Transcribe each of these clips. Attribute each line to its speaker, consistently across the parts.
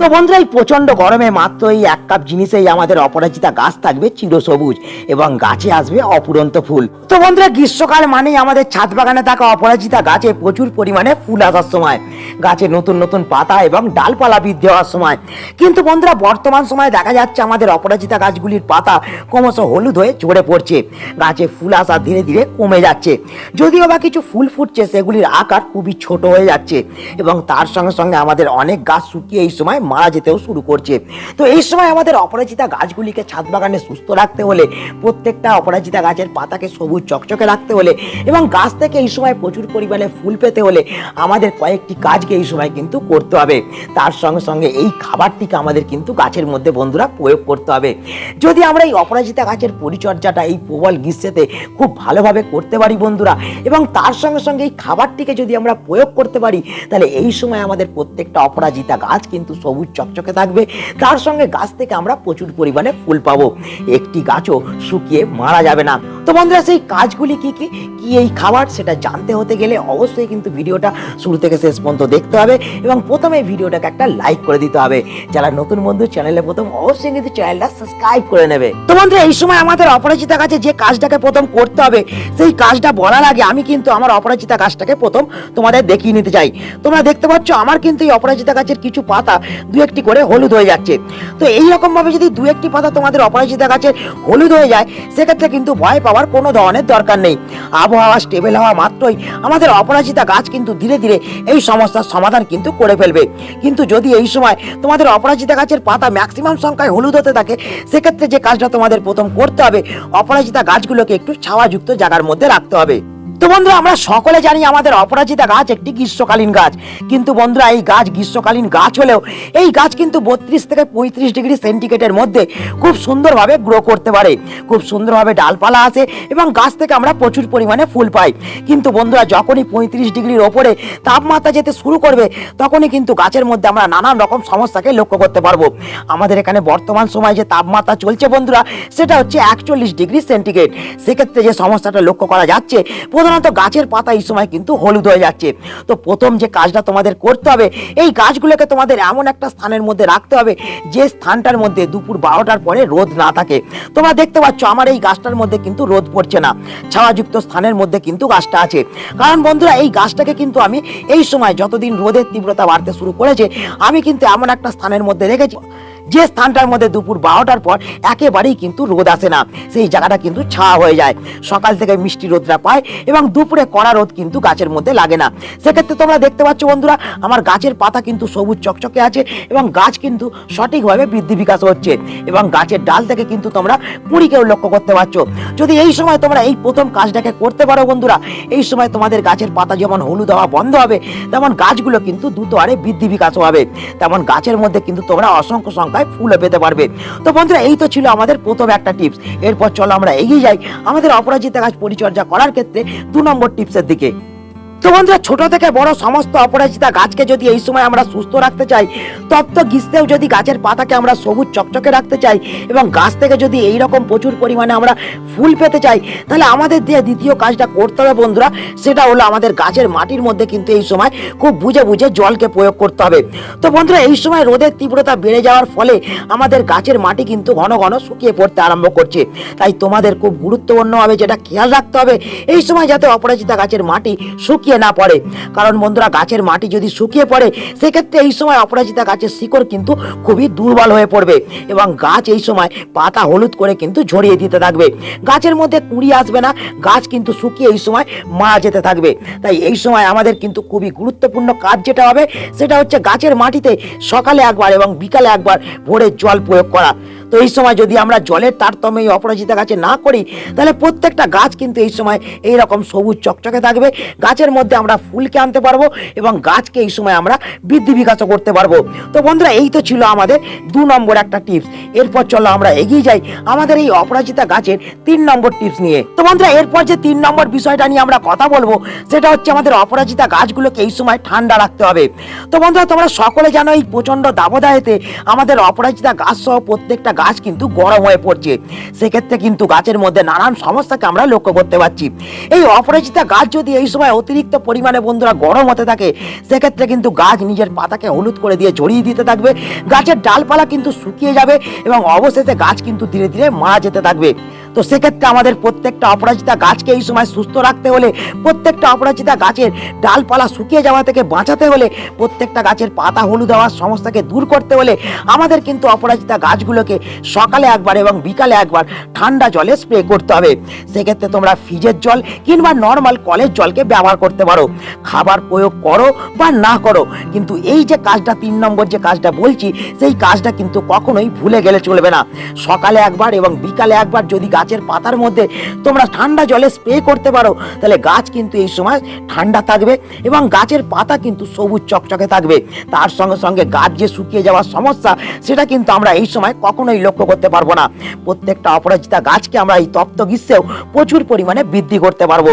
Speaker 1: তো বন্ধুরা, এই প্রচণ্ড গরমে মাত্র এই এক কাপ জিনিসেই আমাদের অপরাজিতা গাছ থাকবে, চিরসবুজ, এবং গাছে আসবে অপুরন্ত ফুল। তো বন্ধুরা, গ্রীষ্মকাল মানেই আমাদের ছাদ বাগানে থাকা অপরাজিতা গাছে প্রচুর পরিমাণে ফুল আসার সময়, গাছে নতুন নতুন পাতা এবং ডালপালা বৃদ্ধি হওয়ার সময়। কিন্তু বন্ধুরা, বর্তমান সময়ে দেখা যাচ্ছে আমাদের অপরাজিতা গাছগুলির পাতা ক্রমশ হলুদ হয়ে ঝরে পড়ছে, গাছে ফুল আসা ধীরে ধীরে কমে যাচ্ছে। যদিও বা কিছু ফুল ফুটছে, সেগুলির আকার খুবই ছোট হয়ে যাচ্ছে, এবং তার সঙ্গে সঙ্গে আমাদের অনেক গাছ শুকিয়ে এই সময় মারা যেতেও শুরু করছে। তো এই সময় আমাদের অপরাজিতা গাছগুলিকে ছাদ বাগানে সুস্থ রাখতে হলে, প্রত্যেকটা অপরাজিতা গাছের পাতাকে সবুজ চকচকে রাখতে হলে এবং গাছ থেকে এই সময় প্রচুর পরিমাণে ফুল পেতে হলে আমাদের কয়েকটি কাজকে এই সময় কিন্তু করতে হবে। তার সঙ্গে সঙ্গে এই খাবারটিকে আমাদের কিন্তু গাছের মধ্যে বন্ধুরা প্রয়োগ করতে হবে। যদি আমরা এই অপরাজিতা গাছের পরিচর্যাটা এই প্রবল গ্রীষ্মেতে খুব ভালোভাবে করতে পারি বন্ধুরা এবং তার সঙ্গে সঙ্গে এই খাবারটিকে যদি আমরা প্রয়োগ করতে পারি, তাহলে এই সময় আমাদের প্রত্যেকটা অপরাজিতা গাছ কিন্তু সবুজ চকচকে থাকবে। তার সঙ্গে গাছ থেকে আমরা প্রচুর পরিমাণে ফুল পাবো। একটি গাছও শুকিয়ে মারা যাবে না। তো বন্ধুরা, সেই কাজগুলি কি কি কি এই খাবার সেটা জানতে হতে গেলে অবশ্যই কিন্তু ভিডিওটা শুরু থেকে শেষ পর্যন্ত দেখতে হবে এবং প্রথমে ভিডিওটাকে একটা লাইক করে দিতে হবে। যারা নতুন বন্ধু, চ্যানেলে প্রথম, অবশ্যই কিন্তু চ্যানেলটা সাবস্ক্রাইব করে নেবে। তো বন্ধুরা, এই সময় আমাদের অপরাজিতা গাছে যে কাজটাকে প্রথম করতে হবে, সেই কাজটা বলার আগে আমি কিন্তু আমার অপরাজিতা গাছটাকে প্রথম তোমাদের দেখিয়ে নিতে চাই। তোমরা দেখতে পাচ্ছ, আমার কিন্তু এই অপরাজিতা গাছের কিছু পাতা দু একটি করে হলুদ হয়ে যাচ্ছে। তো এই রকম ভাবে যদি দু একটি পাতা তোমাদের অপরাজিতা গাছের হলুদ হয়ে যায়, সেক্ষেত্রে কিন্তু ভয় পাওয়ার কোনো ধরনের দরকার নেই। আবহাওয়া স্টেবল হওয়া মাত্রই আমাদের অপরাজিতা গাছ কিন্তু ধীরে ধীরে এই সমস্যার সমাধান কিন্তু করে ফেলবে। কিন্তু যদি এই সময় তোমাদের অপরাজিতা গাছের পাতা ম্যাক্সিমাম সংখ্যায় হলুদ হতে থাকে, সেক্ষেত্রে যে কাজটা তোমাদের প্রথম করতে হবে, অপরাজিতা গাছগুলোকে একটু ছাওয়াযুক্ত জায়গার মধ্যে রাখতে হবে। তো বন্ধুরা, আমরা সকলে জানি আমাদের অপরাজিতা গাছ একটি গ্রীষ্মকালীন গাছ। কিন্তু বন্ধুরা, এই গাছ গ্রীষ্মকালীন গাছ হলেও এই গাছ কিন্তু বত্রিশ থেকে পঁয়ত্রিশ ডিগ্রি সেন্টিগ্রেডের মধ্যে খুব সুন্দরভাবে গ্রো করতে পারে। খুব সুন্দরভাবে ডালপালা আসে এবং গাছ থেকে আমরা প্রচুর পরিমাণে ফুল পাই। কিন্তু বন্ধুরা, যখনই পঁয়ত্রিশ ডিগ্রির ওপরে তাপমাত্রা যেতে শুরু করবে, তখনই কিন্তু গাছের মধ্যে আমরা নানান রকম সমস্যাকে লক্ষ্য করতে পারব। আমাদের এখানে বর্তমান সময় যে তাপমাত্রা চলছে বন্ধুরা, সেটা হচ্ছে একচল্লিশ ডিগ্রি সেন্টিগ্রেড। সেক্ষেত্রে যে সমস্যাটা লক্ষ্য করা যাচ্ছে প্রধানত গাছের পাতা এই সময় কিন্তু হলুদ হয়ে যাচ্ছে। তো প্রথম যে কাজটা তোমাদের করতে হবে, এই গাছগুলোকে তোমাদের এমন একটা স্থানের মধ্যে রাখতে হবে, যে স্থানটার মধ্যে দুপুর বারোটার পরে রোদ না থাকে। তোমরা দেখতে পাচ্ছ, আমার এই গাছটার মধ্যে কিন্তু রোদ পড়ছে না। ছাওয়াযুক্ত স্থানের মধ্যে কিন্তু গাছটা আছে। কারণ বন্ধুরা, এই গাছটাকে কিন্তু আমি এই সময় যতদিন রোদের তীব্রতা বাড়তে শুরু করেছে, আমি কিন্তু এমন একটা স্থানের মধ্যে রেখেছি। যে স্থানটার মধ্যে দুপুর বারোটার পর একেবারেই কিন্তু রোদ আসে না। সেই জায়গাটা কিন্তু ছায়া হয়ে যায়। সকাল থেকে মিষ্টি রোদটা পায় এবং দুপুরে কড়া রোদ কিন্তু গাছের মধ্যে লাগে না। সেক্ষেত্রে তোমরা দেখতে পাচ্ছ বন্ধুরা, আমার গাছের পাতা কিন্তু সবুজ চকচকে আছে এবং গাছ কিন্তু সঠিকভাবে বৃদ্ধি বিকাশ হচ্ছে এবং গাছের ডাল থেকে কিন্তু তোমরা কুড়িকেও লক্ষ্য করতে পারছ। যদি এই সময় তোমরা এই প্রথম কাজটাকে করতে পারো বন্ধুরা, এই সময় তোমাদের গাছের পাতা যেমন হলুদ হওয়া বন্ধ হবে, তেমন গাছগুলো কিন্তু দ্রুত আরে বৃদ্ধি বিকাশ হবে। তেমন গাছের মধ্যে কিন্তু তোমরা অসংখ্য সংখ্যায় ফুলে পেতে পারবে। তো বন্ধুরা, এই তো ছিল আমাদের প্রথম একটা টিপস। এরপর চলো আমরা এগিয়ে যাই আমাদের অপরাজিতা গাছ পরিচর্যা করার ক্ষেত্রে দু নম্বর টিপসের দিকে। তো বন্ধুরা ছোট থেকে বড় সমস্ত অপরাজিতা গাছকে যদি এই সময় আমরা সুস্থ রাখতে চাই তপ্ত গ্রীষ্মেও যদি গাছের পাতাকে আমরা সবুজ চকচকে রাখতে চাই এবং গাছ থেকে যদি এই রকম প্রচুর পরিমাণে আমরা ফুল পেতে চাই, তাহলে আমাদের যে দ্বিতীয় কাজটা করতে হবে বন্ধুরা। সেটা হলো আমাদের গাছের মাটির মধ্যে কিন্তু এই সময় খুব বুঝে বুঝে জলকে প্রয়োগ করতে হবে। তো বন্ধুরা, এই সময় রোদের তীব্রতা বেড়ে যাওয়ার ফলে আমাদের গাছের মাটি কিন্তু ঘন ঘন শুকিয়ে পড়তে আরম্ভ করছে। তাই তোমাদের খুব গুরুত্বপূর্ণভাবে যেটা খেয়াল রাখতে হবে, এই সময় যাতে অপরাজিতা গাছের মাটি শুকিয়ে না পড়ে। কারণ বন্ধুরা, গাছের মাটি যদি শুকিয়ে পড়ে, সেক্ষেত্রে এই সময় অপরাজিতা গাছের শিকড় কিন্তু খুবই দুর্বল হয়ে পড়বে এবং গাছ এই সময় পাতা হলুদ করে কিন্তু ঝরিয়ে দিতে থাকবে। গাছের মধ্যে কুড়ি আসবে না, গাছ কিন্তু শুকিয়ে এই সময় মারা যেতে থাকবে। তাই এই সময় আমাদের কিন্তু খুবই গুরুত্বপূর্ণ কাজ যেটা হবে, সেটা হচ্ছে গাছের মাটিতে সকালে একবার এবং বিকালে একবার ভোরের জল প্রয়োগ করা। তো এই সময় যদি আমরা জলের তারতম্য এই অপরাজিতা গাছে না করি, তাহলে প্রত্যেকটা গাছ কিন্তু এই সময় এই রকম সবুজ চকচকে থাকবে। গাছের মধ্যে আমরা ফুলকে আনতে পারব এবং গাছকে এই সময় আমরা বৃদ্ধি বিকাশও করতে পারব। তো বন্ধুরা, এই তো ছিল আমাদের দু নম্বর একটা টিপস এরপর চলো আমরা এগিয়ে যাই আমাদের এই অপরাজিতা গাছের তিন নম্বর টিপস নিয়ে। তো বন্ধুরা, এরপর যে তিন নম্বর বিষয়টা নিয়ে আমরা কথা বলব, সেটা হচ্ছে আমাদের অপরাজিতা গাছগুলোকে এই সময় ঠান্ডা রাখতে হবে। তো বন্ধুরা, তোমরা সকলে জানো এই প্রচণ্ড দাবদাহেতে আমাদের অপরাজিতা গাছ সহ প্রত্যেকটা গাছ কিন্তু গরম হয়ে পড়ছে। সেক্ষেত্রে কিন্তু গাছের মধ্যে নানান সমস্যাকে আমরা লক্ষ্য করতে পারছি। এই অপরাজিতা গাছ যদি এই সময় অতিরিক্ত পরিমাণে বন্ধুরা গরম হতে থাকে, সেক্ষেত্রে কিন্তু গাছ নিজের পাতাকে হলুদ করে দিয়ে ঝরিয়ে দিতে থাকবে। গাছের ডালপালা কিন্তু শুকিয়ে যাবে এবং অবশেষে গাছ কিন্তু ধীরে ধীরে মারা যেতে থাকবে। তো সেক্ষেত্রে আমাদের প্রত্যেকটা অপরাজিতা গাছকে এই সময় সুস্থ রাখতে হলে প্রত্যেকটা অপরাজিতা গাছের ডালপালা শুকিয়ে যাওয়া থেকে বাঁচাতে হলে প্রত্যেকটা গাছের পাতা হলুদ হওয়ার সমস্যাকে দূর করতে হলে আমাদের কিন্তু অপরাজিতা গাছগুলোকে সকালে একবার এবং বিকালে একবার ঠান্ডা জলে স্প্রে করতে হবে। সেক্ষেত্রে তোমরা ফ্রিজের জল কিংবা নর্মাল কলের জলকে ব্যবহার করতে পারো। খাবার প্রয়োগ করো বা না করো, কিন্তু এই যে কাজটা তিন নম্বর যে কাজটা বলছি, সেই কাজটা কিন্তু কখনোই ভুলে গেলে চলবে না। সকালে একবার এবং বিকালে একবার যদি গাছের পাতার মধ্যে তোমরা ঠান্ডা জলে স্প্রে করতে পারো। তাহলে গাছ কিন্তু এই সময় ঠান্ডা থাকবে এবং গাছের পাতা কিন্তু সবুজ চকচকে থাকবে। তার সঙ্গে সঙ্গে গাছ যে শুকিয়ে যাওয়ার সমস্যা, সেটা কিন্তু আমরা এই সময় কখনোই লক্ষ্য করতে পারব না। প্রত্যেকটা অপরাজিতা গাছকে আমরা এই তপ্ত গ্রীষ্মেও প্রচুর পরিমাণে বৃদ্ধি করতে পারব।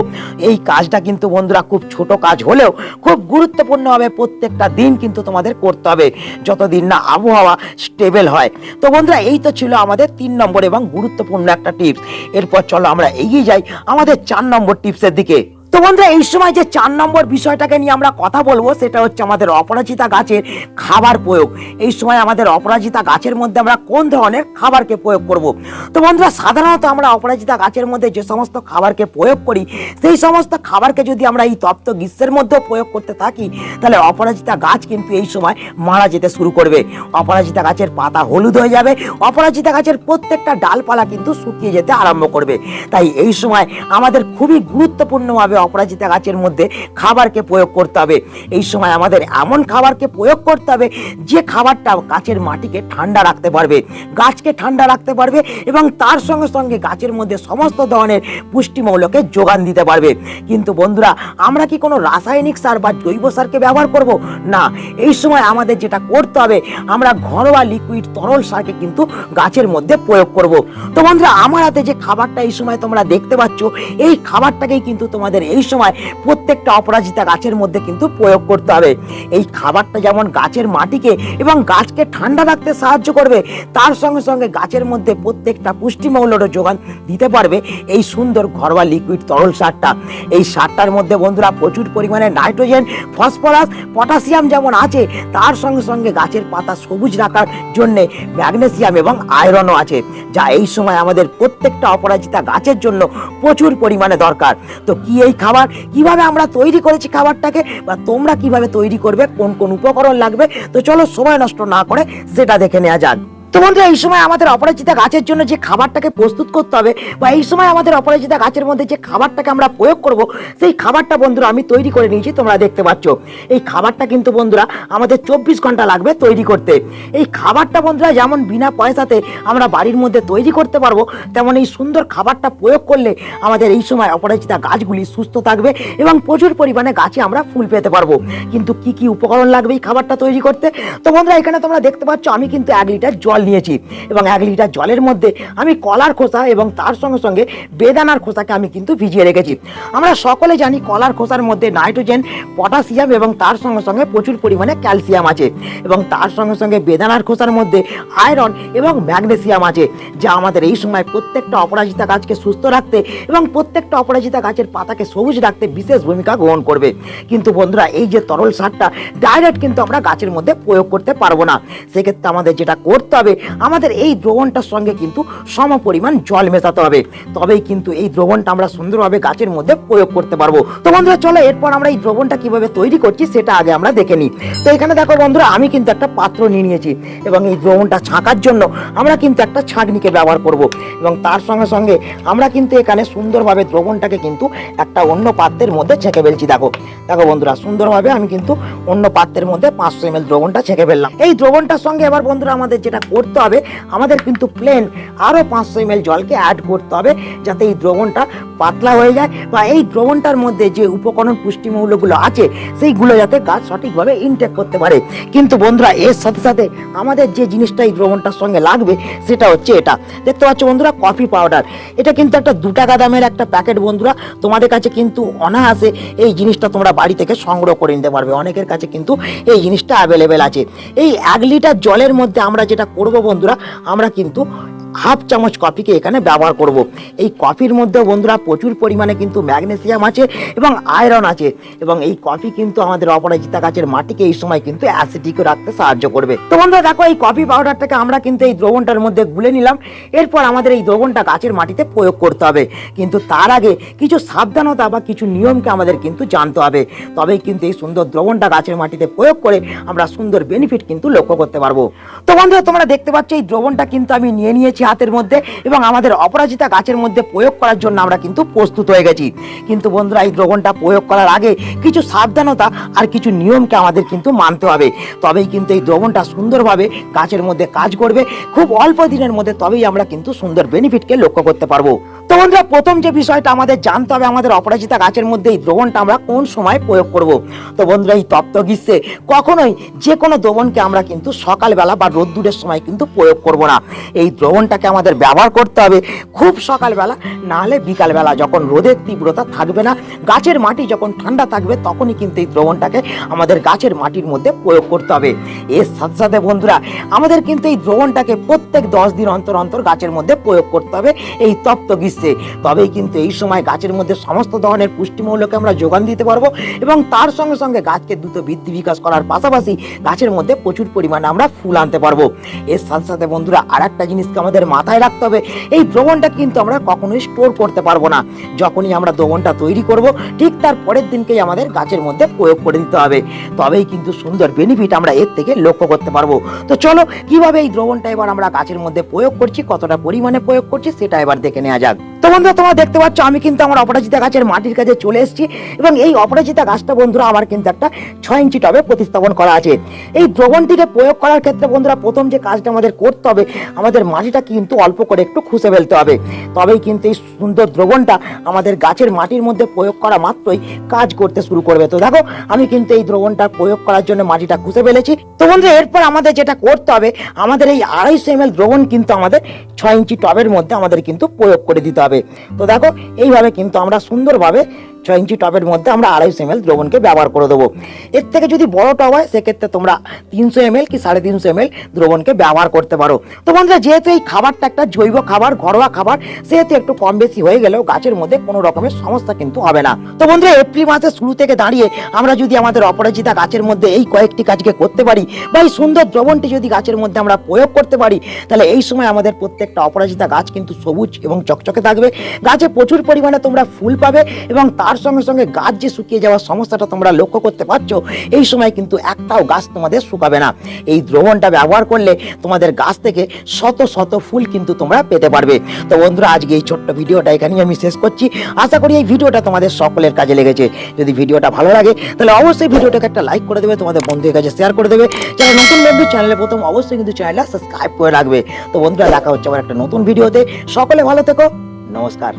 Speaker 1: এই কাজটা কিন্তু বন্ধুরা খুব ছোট কাজ হলেও খুব গুরুত্বপূর্ণ হবে প্রত্যেকটা দিন কিন্তু তোমাদের করতে হবে। যতদিন না আবহাওয়া স্টেবল হয়। তো বন্ধুরা, এই তো ছিল আমাদের তিন নম্বর এবং গুরুত্বপূর্ণ একটা টিপস এরপর চলো আমরা এগিয়ে যাই আমাদের চার নম্বর টিপসের দিকে। বন্ধুরা, এই সময় যে চার নম্বর বিষয়টাকে নিয়ে আমরা কথা বলব, সেটা হচ্ছে আমাদের অপরাজিতা গাছের খাবার প্রয়োগ। এই সময় আমাদের অপরাজিতা গাছের মধ্যে আমরা কোন ধরনের খাবারকে প্রয়োগ করব? তো বন্ধুরা, সাধারণত আমরা অপরাজিতা গাছের মধ্যে যে সমস্ত খাবারকে প্রয়োগ করি, সেই সমস্ত খাবারকে যদি আমরা এই তপ্ত গ্রীষ্মের মধ্যেও প্রয়োগ করতে থাকি, তাহলে অপরাজিতা গাছ কিন্তু এই সময় মারা যেতে শুরু করবে। অপরাজিতা গাছের পাতা হলুদ হয়ে যাবে, অপরাজিতা গাছের প্রত্যেকটা ডালপালা কিন্তু শুকিয়ে যেতে আরম্ভ করবে। তাই এই সময় আমাদের খুবই গুরুত্বপূর্ণভাবে অপরাজিতা গাছের মধ্যে খাবারকে প্রয়োগ করতে হবে। এই সময় আমাদের এমন খাবারকে প্রয়োগ করতে হবে, যে খাবারটা গাছের মাটিকে ঠান্ডা রাখতে পারবে, গাছকে ঠান্ডা রাখতে পারবে এবং তার সঙ্গে সঙ্গে গাছের মধ্যে সমস্ত ধরনের পুষ্টিমৌলকে যোগান দিতে পারবে। কিন্তু বন্ধুরা, আমরা কি কোনো রাসায়নিক সার বা জৈব সারকে ব্যবহার করব? না, এই সময় আমাদের যেটা করতে হবে, আমরা ঘরোয়া লিকুইড তরল সারকে কিন্তু গাছের মধ্যে প্রয়োগ করব। তো বন্ধুরা, আমার হাতে যে খাবারটা এই সময় তোমরা দেখতে পাচ্ছ, এই খাবারটাকেই কিন্তু তোমাদের এই সময় প্রত্যেকটা অপরাজিতা গাছের মধ্যে কিন্তু প্রয়োগ করতে হবে। এই খাবারটা যেমন গাছের মাটিকে এবং গাছকে ঠান্ডা রাখতে সাহায্য করবে, তার সঙ্গে সঙ্গে গাছের মধ্যে প্রত্যেকটা পুষ্টিমৌলেরও যোগান দিতে পারবে এই সুন্দর ঘরোয়া লিকুইড তরল সারটা। এই সারটার মধ্যে বন্ধুরা প্রচুর পরিমাণে নাইট্রোজেন ফসফরাস পটাশিয়াম যেমন আছে, তার সঙ্গে সঙ্গে গাছের পাতা সবুজ রাখার জন্য ম্যাগনেসিয়াম এবং আয়রনও আছে, যা এই সময় আমাদের প্রত্যেকটা অপরাজিতা গাছের জন্য প্রচুর পরিমাণে দরকার। তো কি এই খাবার কীভাবে আমরা তৈরি করেছি খাবারটাকে বা তোমরা কীভাবে তৈরি করবে, কোন কোন উপকরণ লাগবে। তো চলো সময় নষ্ট না করে সেটা দেখে নেওয়া যাক। তো বন্ধুরা, এই সময় আমাদের অপরাজিতা গাছের জন্য যে খাবারটাকে প্রস্তুত করতে হবে বা এই সময় আমাদের অপরাজিতা গাছের মধ্যে যে খাবারটাকে আমরা প্রয়োগ করব, সেই খাবারটা বন্ধুরা আমি তৈরি করে নিয়েছি, তোমরা দেখতে পাচ্ছ। এই খাবারটা কিন্তু বন্ধুরা, আমাদের চব্বিশ ঘণ্টা লাগবে তৈরি করতে। এই খাবারটা বন্ধুরা, যেমন বিনা পয়সাতে আমরা বাড়ির মধ্যে তৈরি করতে পারব, তেমন এই সুন্দর খাবারটা প্রয়োগ করলে আমাদের এই সময় অপরাজিতা গাছগুলি সুস্থ থাকবে এবং প্রচুর পরিমাণে গাছে আমরা ফুল পেতে পারব। কিন্তু কি কি উপকরণ লাগবে এই খাবারটা তৈরি করতে? তো বন্ধুরা, এখানে তোমরা দেখতে পাচ্ছ, আমি কিন্তু এক লিটার জল নিয়েছি এবং এক লিটার জলের মধ্যে আমি কলার খোসা এবং তার সঙ্গে সঙ্গে বেদানার খোসাকে আমি কিন্তু ভিজিয়ে রেখেছি। আমরা সকলে জানি কলার খোসার মধ্যে নাইট্রোজেন, পটাশিয়াম এবং তার সঙ্গে সঙ্গে প্রচুর পরিমাণে ক্যালসিয়াম আছে এবং তার সঙ্গে সঙ্গে বেদানার খোসার মধ্যে আয়রন এবং ম্যাগনেসিয়াম আছে, যা আমাদের এই সময় প্রত্যেকটা অপরাজিতা গাছকে সুস্থ রাখতে এবং প্রত্যেকটা অপরাজিতা গাছের পাতাকে সবুজ রাখতে বিশেষ ভূমিকা গ্রহণ করবে। কিন্তু বন্ধুরা, এই যে তরল সারটা ডাইরেক্ট কিন্তু আমরা গাছের মধ্যে প্রয়োগ করতে পারব না। সেক্ষেত্রে আমাদের যেটা করতে হবে আমাদের এই দ্রবণটার সঙ্গে কিন্তু সম পরিমাণ জল মেশাতে হবে। তবেই কিন্তু এই দ্রবণটা আমরা সুন্দরভাবে গাছের মধ্যে প্রয়োগ করতে পারব। তো বন্ধুরা, চলো এরপর আমরা এই দ্রবণটা কীভাবে তৈরি করছি সেটা আগে আমরা দেখে নিই। তো এখানে দেখো বন্ধুরা, আমি কিন্তু একটা পাত্র নিয়ে নিয়েছি এবং এই দ্রবণটা ছাঁকার জন্য আমরা কিন্তু একটা ছাঁকনিকে ব্যবহার করব। এবং তার সঙ্গে সঙ্গে আমরা কিন্তু এখানে সুন্দরভাবে দ্রবণটাকে কিন্তু একটা অন্য পাত্রের মধ্যে ছেঁকে ফেলছি। দেখো দেখো বন্ধুরা, সুন্দরভাবে আমি কিন্তু অন্য পাত্রের মধ্যে পাঁচশো এম দ্রবণটা ছেঁকে ফেললাম। এই দ্রবণটার সঙ্গে এবার বন্ধুরা আমাদের যেটা করতে হবে। আমাদের কিন্তু প্লেন আরও পাঁচশো এম জলকে অ্যাড করতে হবে যাতে এই দ্রবণটা পাতলা হয়ে যায় বা এই দ্রবণটার মধ্যে যে উপকরণ পুষ্টিমৌলগুলো আছে, সেইগুলো যাতে গাছ সঠিকভাবে ইনটেক করতে পারে। কিন্তু বন্ধুরা, এর সাথে সাথে আমাদের যে জিনিসটা এই দ্রবণটার সঙ্গে লাগবে, সেটা হচ্ছে এটা। দেখতে পাচ্ছ বন্ধুরা কফি পাউডার এটা কিন্তু একটা দু টাকা দামের একটা প্যাকেট বন্ধুরা। তোমাদের কাছে কিন্তু অনায়াসে এই জিনিসটা তোমরা বাড়ি থেকে সংগ্রহ করে নিতে পারবে। অনেকের কাছে কিন্তু এই জিনিসটা অ্যাভেলেবেল আছে। এই এক লিটার জলের মধ্যে আমরা যেটা করব বন্ধুরা আমরা কিন্তু হাফ চামচ কফিকে এখানে ব্যবহার করব। এই কফির মধ্যে বন্ধুরা প্রচুর পরিমাণে কিন্তু ম্যাগনেসিয়াম আছে এবং আয়রন আছে এবং এই কফি কিন্তু আমাদের অপরাজিতা গাছের মাটিকে এই সময় কিন্তু অ্যাসিডিক রাখতে সাহায্য করবে। তো বন্ধুরা দেখো, এই কফি পাউডারটাকে আমরা কিন্তু এই দ্রবণটার মধ্যে গুলে নিলাম। এরপর আমাদের এই দ্রবণটা গাছের মাটিতে প্রয়োগ করতে হবে। কিন্তু তার আগে কিছু সাবধানতা বা কিছু নিয়মকে আমাদের কিন্তু জানতে হবে। তবেই কিন্তু এই সুন্দর দ্রবণটা গাছের মাটিতে প্রয়োগ করে আমরা সুন্দর বেনিফিট কিন্তু লক্ষ্য করতে পারব। তো বন্ধুরা, তোমরা দেখতে পাচ্ছ এই দ্রবণটা কিন্তু আমি নিয়ে নিয়েছি। হাতের মধ্যে এবং আমাদের অপরাজিতা গাছের মধ্যে প্রয়োগ করার জন্য আমরা কিন্তু প্রস্তুত হয়ে গেছি। কিন্তু বন্ধুরা, এই দ্রবণটা প্রয়োগ করার আগে কিছু সাবধানতা আর কিছু নিয়মকে আমাদের কিন্তু মানতে হবে। তবেই কিন্তু এই দ্রবণটা সুন্দরভাবে গাছের মধ্যে কাজ করবে। খুব অল্প দিনের মধ্যে তবেই আমরা কিন্তু সুন্দর বেনিফিটকে লক্ষ্য করতে পারব। তো বন্ধুরা, প্রথম যে বিষয়টা আমাদের জানতে হবে আমাদের অপরাজিতা গাছের মধ্যে এই দ্রবণটা আমরা কোন সময় প্রয়োগ করব? তো বন্ধুরা, এই তপ্ত গ্রীষ্মে কখনোই যে কোনো দ্রবণকে আমরা কিন্তু সকালবেলা বা রোদ্দুরের সময় কিন্তু প্রয়োগ করব না। এই দ্রবণটাকে আমাদের ব্যবহার করতে হবে খুব সকালবেলা না হলে বিকালবেলা যখন রোদের তীব্রতা থাকবে না, গাছের মাটি যখন ঠান্ডা থাকবে, তখনই কিন্তু এই দ্রবণটাকে আমাদের গাছের মাটির মধ্যে প্রয়োগ করতে হবে। এর সাথে সাথে বন্ধুরা, আমাদের কিন্তু এই দ্রবণটাকে প্রত্যেক দশ দিন অন্তর অন্তর গাছের মধ্যে প্রয়োগ করতে হবে। এই তপ্ত গ্রীষ্মে তবেই কিন্তু এই সময় গাছের মধ্যে সমস্ত ধরনের পুষ্টিমূল্যকে আমরা যোগান দিতে পারব এবং তার সঙ্গে সঙ্গে গাছকে দ্রুত বৃদ্ধি বিকাশ করার পাশাপাশি গাছের মধ্যে প্রচুর পরিমাণে আমরা ফুল আনতে পারব। এর সাথে সাথে বন্ধুরা আর একটা জিনিসকে আমাদের মাথায় রাখতে হবে, এই দ্রবণটা কিন্তু আমরা কখনোই স্টোর করতে পারব না। যখনই আমরা দ্রবণটা তৈরি করব, ঠিক তার পরের দিনকেই আমাদের গাছের মধ্যে প্রয়োগ করে দিতে হবে। তবেই কিন্তু সুন্দর বেনিফিট আমরা এর থেকে লক্ষ্য করতে পারব। তো চলো, কীভাবে এই দ্রবণটা এবার আমরা গাছের মধ্যে প্রয়োগ করছি, কতটা পরিমাণে প্রয়োগ করছি, সেটা এবার দেখে নেওয়া যাক। তো বন্ধুরা, তোমরা দেখতে পাচ্ছ, আমি কিন্তু আমার অপরাজিতা গাছের মাটির কাছে চলে এসেছি এবং এই অপরাজিতা গাছটা বন্ধুরা, আমার কিন্তু একটা ছয় ইঞ্চি টবে প্রতিস্থাপন করা আছে। এই দ্রবণটিকে প্রয়োগ করার ক্ষেত্রে বন্ধুরা, প্রথম যে কাজটা আমাদের করতে হবে, আমাদের মাটিটা কিন্তু অল্প করে একটু খুঁজে ফেলতে হবে। তবেই কিন্তু এই সুন্দর দ্রবণটা আমাদের গাছের মাটির মধ্যে প্রয়োগ করা মাত্রই কাজ করতে শুরু করবে। তো দেখো, আমি কিন্তু এই দ্রবণটা প্রয়োগ করার জন্য মাটিটা খুঁজে ফেলেছি। তো বন্ধুরা, এরপর আমাদের যেটা করতে হবে, আমাদের এই আড়াইশো এম এল দ্রবণ কিন্তু আমাদের ছয় ইঞ্চি টবের মধ্যে আমাদের কিন্তু প্রয়োগ করে দিতে হবে। তো দেখো এইভাবে কিন্তু আমরা সুন্দরভাবে ছয় ইঞ্চি টবের মধ্যে আমরা আড়াইশো এম দ্রবণকে ব্যবহার করে দেবো। এর থেকে যদি বড় টব হয়, সেক্ষেত্রে তোমরা তিনশো এম কি সাড়ে তিনশো এম দ্রবণকে ব্যবহার করতে পারো। তো বন্ধুরা, যেহেতু এই খাবারটা একটা জৈব খাবার, ঘরোয়া খাবার, সেহেতু একটু কম বেশি হয়ে গেলেও গাছের মধ্যে কোনো রকমের সমস্যা কিন্তু হবে না। তো বন্ধুরা, এপ্রিল মাসের শুরু থেকে দাঁড়িয়ে আমরা যদি আমাদের অপরাজিতা গাছের মধ্যে এই কয়েকটি কাজকে করতে পারি বা এই সুন্দর দ্রবণটি যদি গাছের মধ্যে আমরা প্রয়োগ করতে পারি, তাহলে এই সময় আমাদের প্রত্যেকটা অপরাজিতা গাছ কিন্তু সবুজ এবং চকচকে থাকবে। গাছে প্রচুর পরিমাণে তোমরা ফুল পাবে এবং তার সঙ্গে সঙ্গে গাছ যে শুকিয়ে যাওয়ার সমস্যাটা তোমরা লক্ষ্য করতে পারছ, এই সময় কিন্তু একটাও গাছ তোমাদের শুকাবে না। এই দ্রবণটা ব্যবহার করলে তোমাদের গাছ থেকে শত শত ফুল কিন্তু তোমরা পেতে পারবে। তো বন্ধুরা, আজকে এই ছোট্ট ভিডিওটা এখানেই আমি শেষ করছি। আশা করি এই ভিডিওটা তোমাদের সকলের কাজে লেগেছে। যদি ভিডিওটা ভালো লাগে, তাহলে অবশ্যই ভিডিওটাকে একটা লাইক করে দেবে, তোমাদের বন্ধুদের কাছে শেয়ার করে দেবে। যারা নতুন বন্ধু চ্যানেলে প্রথম, অবশ্যই কিন্তু চ্যানেলটা সাবস্ক্রাইব করে রাখবে। তো বন্ধুরা, দেখা হচ্ছে আবার একটা নতুন ভিডিওতে। সকলে ভালো থেকো, নমস্কার।